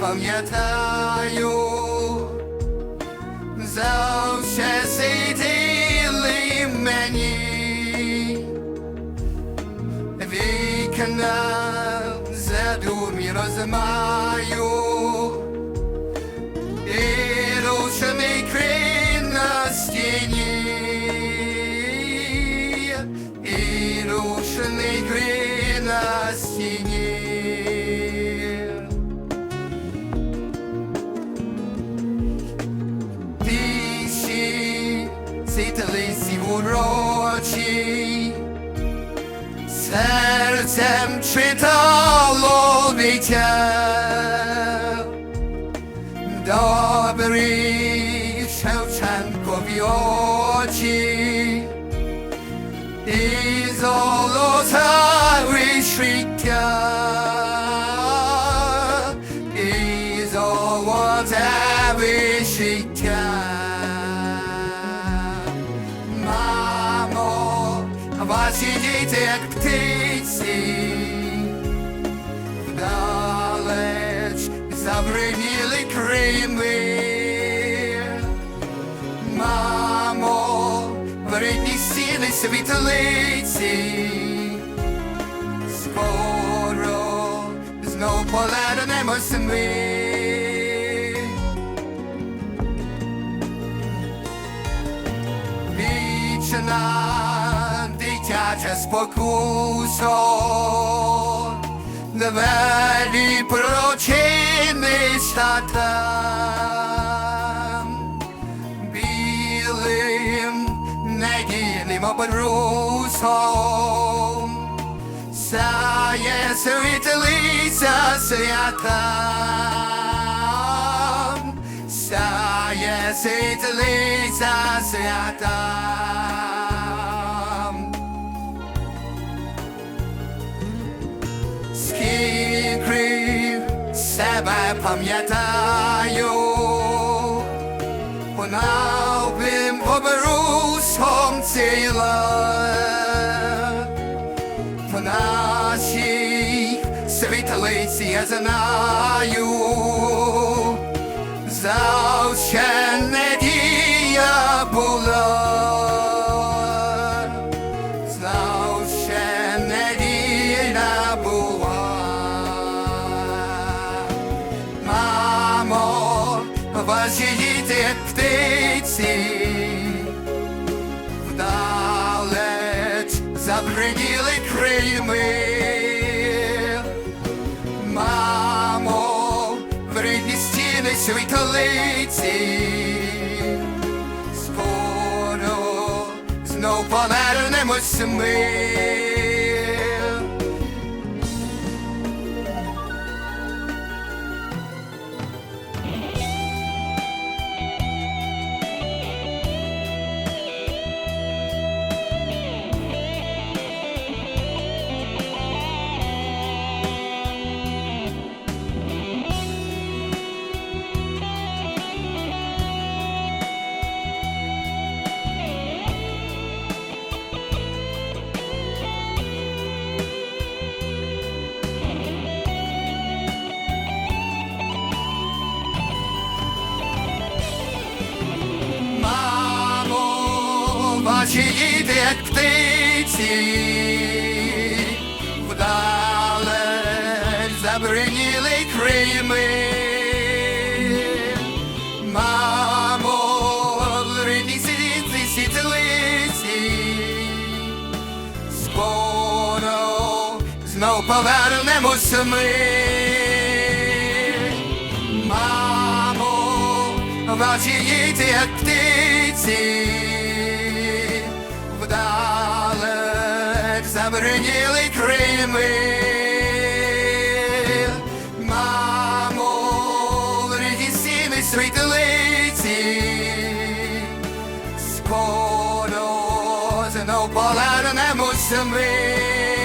пам'ятаю, за все світили мені, вікна задумі розмаю, і рушений крин на стіні, серцем читало вітя. Добрі Шевченкові очі і золота вишиття, і золоте вишиття. Ваші як птиці, вдалеч забриніли крими. Мамо, в рідній стіни світлиці, скоро знов повернемось ми. Вічна дитяча спокусо, двері прочинись там білим недільним обрусом сяє світлиця свята, сяє світлиця свята. Себе пам'ятаю, вона бим обрусом ціла, в нашій світлиці я знаю, завше недія була. Птиці, вдалеч забриніли крильми. Мамо, в стіни світлиці, скоро знов повернемось ми. Діти, як птиці, вдалеч забриніли крильми. Мамо, в рідній світлі світлиці, скоро знов повернемось ми. Мамо, ваші діти, як птиці, забриніли Крими. Мамо, в сіни світилиці, скоро знов ми.